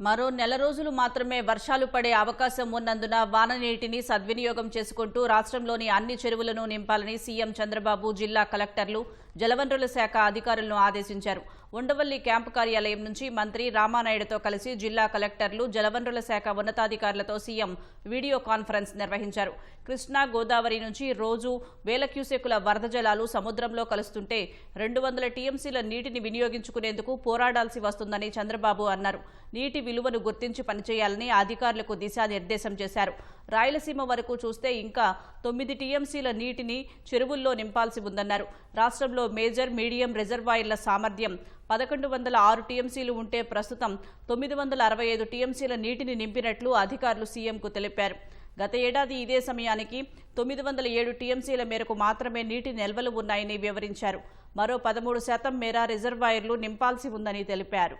మరో నెల రోజులు మాత్రమే వర్షాలు పడే అవకాశం ఉన్నందున వాన నీటిని సద్వినియోగం చేసుకుంటూ రాష్ట్రంలోని అన్ని చెరువులను నింపాలని సీఎం చంద్రబాబు జిల్లా కలెక్టర్లు జలవనరుల శాఖ అధికారులను ఆదేశించారు. ఉండవల్లి క్యాంపు కార్యాలయం నుంచి మంత్రి రామానాయుడుతో కలిసి జిల్లా కలెక్టర్లు జలవనరుల శాఖ ఉన్నతాధికారులతో సీఎం వీడియో కాన్ఫరెన్స్ నిర్వహించారు. కృష్ణా గోదావరి నుంచి రోజు వేల క్యూసెక్కుల వరద జలాలు సముద్రంలో కలుస్తుంటే రెండు వందల టీఎంసీల నీటిని వినియోగించుకునేందుకు పోరాడాల్సి వస్తుందని చంద్రబాబు అన్నారు. నీటి విలువను గుర్తించి పనిచేయాలని అధికారులకు దిశానిర్దేశం చేశారు. రాయలసీమ వరకు చూస్తే ఇంకా తొమ్మిది టీఎంసీల నీటిని చెరువుల్లో నింపాల్సి ఉందన్నారు. రాష్ట్రంలో మేజర్ మీడియం రిజర్వాయర్ల సామర్థ్యం పదకొండు వందల ఆరు టీఎంసీలు ఉంటే ప్రస్తుతం తొమ్మిది వందల అరవై ఐదు టీఎంసీల నీటిని నింపినట్లు అధికారులు సీఎంకు తెలిపారు. గత ఏడాది ఇదే సమయానికి తొమ్మిది వందల ఏడు టీఎంసీల మేరకు మాత్రమే నీటి నిల్వలు ఉన్నాయని వివరించారు. మరో పదమూడు శాతం మేర రిజర్వాయర్లు నింపాల్సి ఉందని తెలిపారు.